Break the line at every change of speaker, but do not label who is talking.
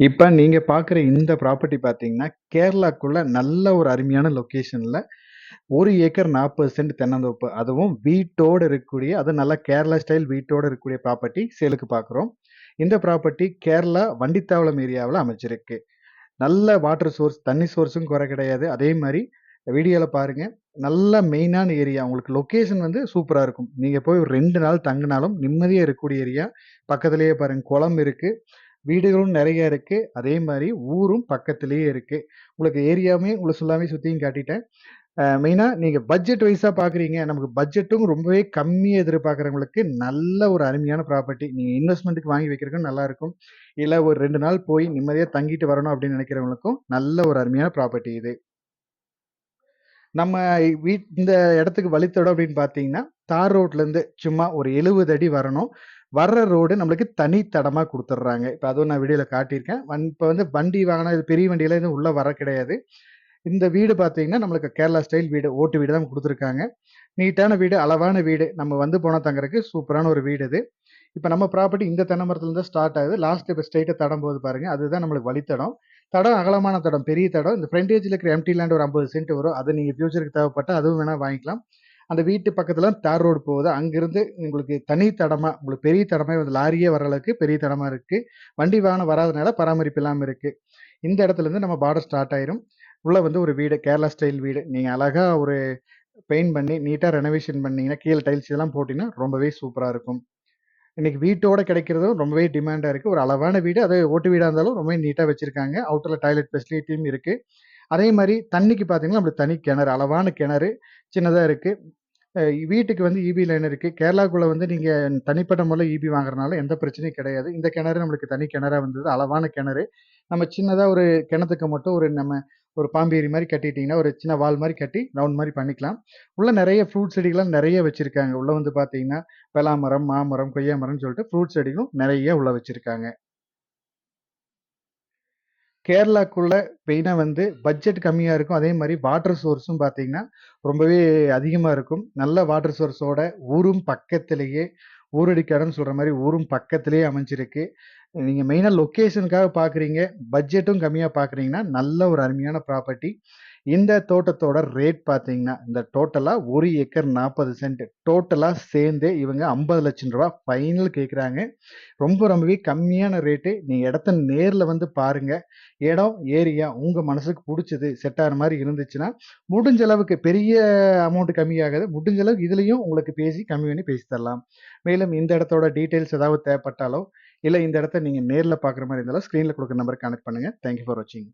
இப்ப நீங்க பார்க்குற இந்த ப்ராப்பர்ட்டி பார்த்தீங்கன்னா, கேரளாக்குள்ள நல்ல ஒரு அருமையான லொக்கேஷனில் 1 ஏக்கர் 40 சென்ட் தென்னந்தோப்பு. அதுவும் வீட்டோட இருக்கக்கூடிய அதுவும் நல்லா கேரளா ஸ்டைல் வீட்டோட இருக்கக்கூடிய ப்ராப்பர்ட்டி சேலுக்கு பார்க்குறோம். இந்த ப்ராப்பர்ட்டி கேரளா வண்டித்தாவளம் ஏரியாவுல அமைஞ்சிருக்கு. நல்ல வாட்டர் சோர்ஸ், தண்ணி சோர்ஸும் குறை கிடையாது. அதே மாரி வீடியோல பாருங்க. நல்ல மெயினான ஏரியா. உங்களுக்கு லொக்கேஷன் வந்து சூப்பரா இருக்கும். நீங்க போய் ஒரு 2 நாள் தங்குனாலும் நிம்மதியா இருக்கக்கூடிய ஏரியா. பக்கத்திலேயே பாருங்க குளம் இருக்கு. வீடுகளும் நிறைய இருக்கு. அதே மாதிரி ஊரும் பக்கத்துலேயே இருக்கு. உங்களுக்கு ஏரியாவுமே உங்களுக்கு ஃபுல்லாவே சுற்றியும் காட்டிட்டேன். மெயினாக நீங்கள் பட்ஜெட் வைஸாக பார்க்குறீங்க. நமக்கு பட்ஜெட்டும் ரொம்பவே கம்மியாக எதிர்பார்க்குறவங்களுக்கு நல்ல ஒரு அருமையான ப்ராப்பர்ட்டி. நீங்கள் இன்வெஸ்ட்மெண்ட்டுக்கு வாங்கி வைக்கிறக்கும் நல்லாயிருக்கும் இல்லை ஒரு ரெண்டு நாள் போய் நிம்மதியாக தங்கிட்டு வரணும் அப்படின்னு நினைக்கிறவங்களுக்கும் நல்ல ஒரு அருமையான ப்ராப்பர்ட்டி இது. நம்ம வீட் இந்த இடத்துக்கு வழித்தடம் அப்படின்னு பார்த்தீங்கன்னா, தார் ரோட்லேருந்து சும்மா ஒரு 70 அடி வரணும். வர்ற ரோடு நம்மளுக்கு தனித்தடமாக கொடுத்துட்றாங்க இப்போ அதுவும் நான் வீடியோவில் காட்டியிருக்கேன். வன் இப்போ வந்து வண்டி வாகனம் இது பெரிய வண்டியெல்லாம் எதுவும் உள்ளே வர கிடையாது. இந்த வீடு பார்த்தீங்கன்னா, நம்மளுக்கு கேரளா ஸ்டைல் வீடு. ஓட்டு வீடு தான் கொடுத்துருக்காங்க நீட்டான வீடு, அளவான வீடு. நம்ம வந்து போனால் தங்குறதுக்கு சூப்பரான ஒரு வீடு இது. இப்போ நம்ம ப்ராப்பர்ட்டி இந்த தென்னமரத்துலேருந்து தான் ஸ்டார்ட் ஆகுது. லாஸ்ட் இப்போ ஸ்ட்ரெய்ட்டா தடம் போது பாருங்கள் அதுதான் நம்மளுக்கு வழித்தடம். தடம் அகலமான தடம், பெரிய தடம். இந்த ஃப்ரண்டேஜில் இருக்கிற எம்டி லேண்ட் ஒரு 50 சென்ட் வரும். அது நீங்கள் ஃபியூச்சருக்கு தேவைப்பட்டால் அதுவும் வேணால் வாங்கிக்கலாம். அந்த வீட்டு பக்கத்துல தார் ரோடு போகுது. அங்கிருந்து உங்களுக்கு தனி தடமா, உங்களுக்கு பெரிய தடமா வந்து லாரியே வர அளவுக்கு பெரிய தடமா இருக்கு. வண்டி வாகனம் வராதனால பராமரிப்பு இல்லாம இருக்கு. இந்த இடத்துலருந்து நம்ம பார்டர் ஸ்டார்ட் ஆயிரும். உள்ள வந்து ஒரு வீடு, கேரளா ஸ்டைல் வீடு. நீங்க அழகா ஒரு பெயிண்ட் பண்ணி நீட்டா ரெனோவேஷன் பண்ணீங்கன்னா, கீழே டைல்ஸ் இதெல்லாம் போட்டீங்கன்னா, ரொம்பவே சூப்பரா இருக்கும். இன்னைக்கு வீட்டோட கிடைக்கிறதும் ரொம்பவே டிமாண்டா இருக்கு. ஒரு அளவான வீடு. அது ஓட்டு வீடா இருந்தாலும் ரொம்பவே நீட்டா வச்சிருக்காங்க. அவுட்டர்ல டாய்லெட் ஃபெசிலிட்டியும் இருக்கு. அதே மாதிரி தண்ணிக்கு பார்த்தீங்கன்னா, நம்மளுக்கு தனி கிணறு, அளவான கிணறு சின்னதா இருக்கு. வீட்டுக்கு வந்து இபி லைன் இருக்குது கேரளாக்குள்ளே வந்து நீங்கள் தனிப்பட்ட முறையில் ஈபி வாங்குறனால எந்த பிரச்சனையும் கிடையாது. இந்த கிணறு நம்மளுக்கு தனி கிணறாக வந்தது. அளவான கிணறு. நம்ம சின்னதாக ஒரு கிணத்துக்கு மட்டும் ஒரு நம்ம ஒரு பாம்பேரி மாதிரி கட்டிட்டீங்கன்னா, ஒரு சின்ன வால் மாதிரி கட்டி ரவுண்ட் மாதிரி பண்ணிக்கலாம். உள்ளே நிறைய ஃப்ரூட் செடிகள்லாம் நிறைய வச்சுருக்காங்க உள்ளே வந்து பார்த்தீங்கன்னா, பலாமரம், மாமரம், கொய்யா மரம்னு சொல்லிட்டு ஃப்ரூட் செடிகளும் நிறைய உள்ளே வச்சுருக்காங்க கேரளாக்குள்ள மெயினாக வந்து பட்ஜெட் கம்மியாக இருக்கும். அதே மாதிரி வாட்டர் சோர்ஸும் பார்த்தீங்கன்னா, ரொம்பவே அதிகமாக இருக்கும். நல்ல வாட்டர் சோர்ஸோட ஊரும் பக்கத்திலேயே ஊரடி சொல்கிற மாதிரி ஊரும் பக்கத்திலேயே அமைஞ்சிருக்கு. நீங்கள் மெயினாக லொக்கேஷனுக்காக பார்க்குறீங்க. பட்ஜெட்டும் கம்மியாக பார்க்குறீங்கன்னா, நல்ல ஒரு அருமையான ப்ராப்பர்ட்டி. இந்த தோட்டத்தோட ரேட் பார்த்தீங்கன்னா, இந்த டோட்டலா ஒரு ஏக்கர் 40 சென்ட். டோட்டலா சேர்ந்தே இவங்க ஐம்பது லட்சம் ரூபா ஃபைனல் கேட்குறாங்க. ரொம்ப ரொம்பவே கம்மியான ரேட்டு. நீங்கள் இடத்த நேரில் வந்து பாருங்க. இடம், ஏரியா உங்க மனசுக்கு பிடிச்சது செட் மாதிரி இருந்துச்சுன்னா, முடிஞ்ச அளவுக்கு பெரிய அமௌண்ட் கம்மியாகாது. முடிஞ்ச அளவுக்கு இதுலயும் உங்களுக்கு பேசி கம்மி பண்ணி பேசி தரலாம். மேலும் இந்த இடத்தோட டீட்டெயில்ஸ் ஏதாவது தேவைப்பட்டாலோ, இல்லை இந்த இடத்த நீங்கள் நேரில் பார்க்குற மாதிரி இருந்தாலும் ஸ்க்ரீனில் கொடுக்குற நம்பருக்கு கனெக்ட் பண்ணுங்க. தேங்க் யூ ஃபார் வாட்சிங்.